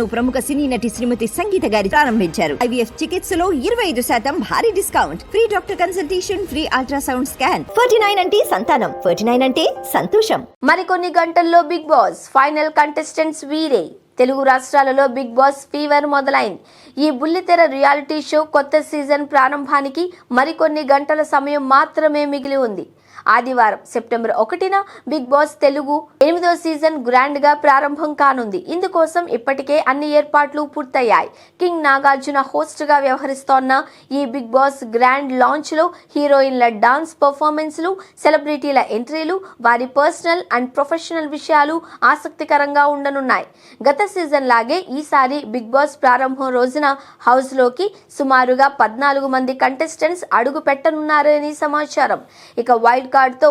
ప్రముఖ సినీ నటి శ్రీమతి సంగీత గారి ప్రారంభించారు. ఐవీఎఫ్ చికిత్సలో ఇరవై ఐదు శాతం భారీ discount. Free doctor consultation free ultrasound scan. Forty nine అంటే సంతానం. ఫోర్టీ నైన్ అంటే సంతోషం. మరికొన్ని గంటల్లో బిగ్ బాస్ ఫైనల్ కంటెస్టెంట్స్ వీరే తెలుగు రాష్ట్రాలలో బిగ్ బాస్ ఫీవర్ మొదలైంది. ఈ బుల్లితెర రియాలిటీ షో కొత్త సీజన్ ప్రారంభానికి మరికొన్ని గంటల సమయం మాత్రమే మిగిలి ఉంది. ఆదివారం సెప్టెంబర్ ఒకటిన బిగ్ బాస్ తెలుగు ఎనిమిదో సీజన్ గ్రాండ్గా ప్రారంభం కానుంది. ఇందుకోసం ఇప్పటికే అన్ని ఏర్పాట్లు పూర్తయ్యాయి. కింగ్ నాగార్జున హోస్ట్గా వ్యవహరిస్తోన్న ఈ బిగ్ బాస్ గ్రాండ్ లాంచ్లో హీరోయిన్ల డాన్స్ పర్ఫార్మెన్స్లు సెలబ్రిటీల ఎంట్రీలు వారి పర్సనల్ అండ్ ప్రొఫెషనల్ విషయాలు ఆసక్తికరంగా ఉండనున్నాయి. గత సీజన్ లాగే ఈసారి బిగ్ బాస్ ప్రారంభం రోజున హౌస్లోకి సుమారుగా పద్నాలుగు మంది కంటెస్టెంట్స్ అడుగు పెట్టనున్నారని సమాచారం. ఇక వైల్డ్ కార్డుతో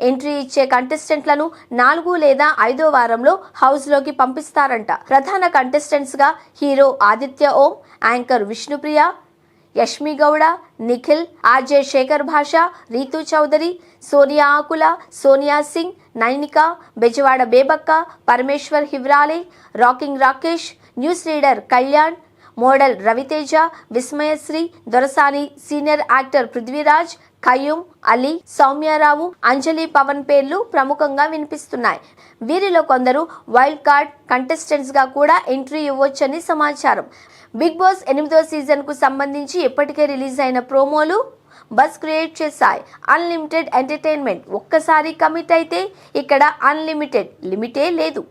ఎంట్రీ ఇచ్చే కంటెస్టెంట్లను నాలుగు లేదా ఐదో వారంలో హౌస్లోకి పంపిస్తారంట. ప్రధాన కంటెస్టెంట్స్గా hero Aditya Om anchor Vishnupriya Yashmi Gowda Nikhil RJ Shekhar Basha Rithu Chowdary Sonia Akula Sonia Singh Nainika Bezawada Bebakka Parameshwar Hivrale rocking Rakesh news reader Kalyan model Raviteja Vismayasri Dorasani senior actor Prithviraj Khayyum Ali Soumya Rao Anjali Pavan పేర్లు ప్రముఖంగా వినిపిస్తున్నాయి. వీరిలో కొందరు wild card కంటెస్టెంట్స్గా కూడా entry ఇవ్వొచ్చని సమాచారం. Big boss ఎనిమిదో సీజన్కు సంబంధించి ఇప్పటికే రిలీజ్ అయిన ప్రోమోలు బస్ క్రియేట్ చేశాయి. అన్లిమిటెడ్ ఎంటర్టైన్మెంట్ ఒక్కసారి కమిట్ అయితే ఇక్కడ అన్లిమిటెడ్ లిమిటే లేదు.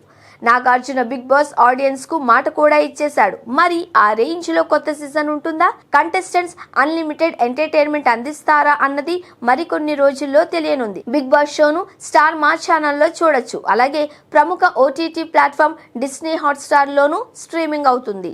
నాగార్జున బిగ్ బాస్ ఆడియన్స్కు మాట కూడా ఇచ్చేశాడు. మరి ఆ రేంజ్లో కొత్త సీజన్ ఉంటుందా? కంటెస్టెంట్స్ అన్లిమిటెడ్ ఎంటర్టైన్మెంట్ అందిస్తారా అన్నది మరికొన్ని రోజుల్లో తెలియనుంది. బిగ్ బాస్ షోను స్టార్ మా ఛానల్లో చూడొచ్చు. అలాగే ప్రముఖ ఓటీటీ ప్లాట్ఫామ్ డిస్నీ హాట్స్టార్ లోను స్ట్రీమింగ్ అవుతుంది.